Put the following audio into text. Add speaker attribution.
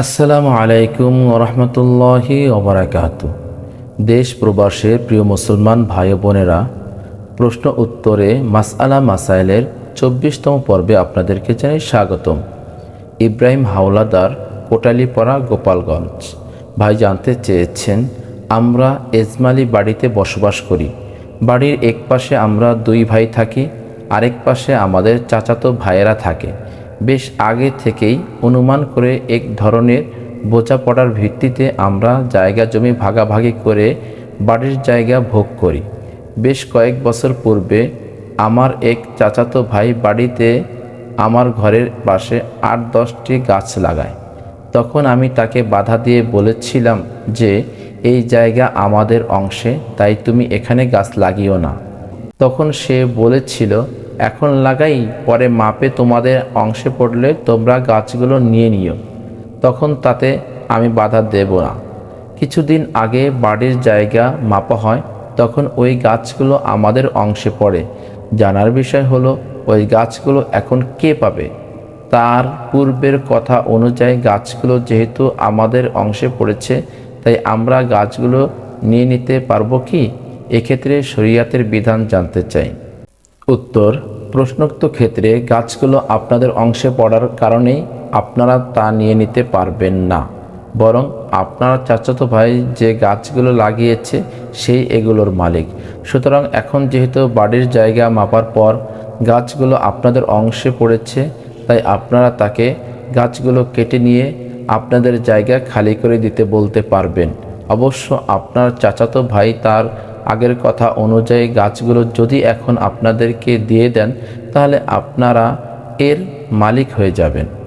Speaker 1: আসসালামু আলাইকুম ওরহমতুল্লাহি ওবরাকাত দেশ প্রবাসের প্রিয় মুসলমান ভাই বোনেরা, প্রশ্ন উত্তরে মাসআলা মাসাইলের চব্বিশতম পর্বে আপনাদেরকে জানাই স্বাগতম। ইব্রাহিম হাওলাদার, কোটালীপাড়া, গোপালগঞ্জ। ভাই জানতে চেয়েছেন, আমরা এজমালি বাড়িতে বসবাস করি। বাড়ির এক পাশে আমরা দুই ভাই থাকি, আরেক পাশে আমাদের চাচাতো ভাইয়েরা থাকে। বেশ আগে থেকেই অনুমান করে এক ধরনের বোঝাপড়ার ভিত্তিতে আমরা জায়গা জমি ভাগাভাগি করে বাড়ির জায়গা ভোগ করি। বেশ কয়েক বছর পূর্বে আমার এক চাচাতো ভাই বাড়িতে আমার ঘরের পাশে আট দশটি গাছ লাগায়। তখন আমি তাকে বাধা দিয়ে বলেছিলাম যে, এই জায়গা আমাদের অংশে, তাই তুমি এখানে গাছ লাগিও না। তখন সে বলেছিল এখন লাগাই, পরে মাপে তোমাদের অংশে পড়লে তোমরা গাছগুলো নিয়ে নিও। তখন তাতে আমি বাধা দেব না। কিছুদিন আগে বাড়ির জায়গা মাপা হয়, তখন ওই গাছগুলো আমাদের অংশে পড়ে। জানার বিষয় হলো, ওই গাছগুলো এখন কে পাবে? তার পূর্বের কথা অনুযায়ী গাছগুলো যেহেতু আমাদের অংশে পড়েছে, তাই আমরা গাছগুলো নিয়ে নিতে পারব কি? এক্ষেত্রে শরিয়াতের বিধান জানতে চাই। উত্তর, প্রশ্নোক্ত ক্ষেত্রে গাছগুলো আপনাদের অংশে পড়ার কারণেই আপনারা তা নিয়ে নিতে পারবেন না। বরং আপনার চাচাতো ভাই যে গাছগুলো লাগিয়েছে, সেই এগুলোর মালিক। সুতরাং এখন যেহেতু বাড়ির জায়গা মাপার পর গাছগুলো আপনাদের অংশে পড়েছে, তাই আপনারা তাকে গাছগুলো কেটে নিয়ে আপনাদের জায়গা খালি করে দিতে বলতে পারবেন। অবশ্য আপনার চাচাতো ভাই তার আগের কথা অনুযায়ী গাছগুলো যদি এখন আপনাদেরকে দিয়ে দেন, তাহলে আপনারা এর মালিক হয়ে যাবেন।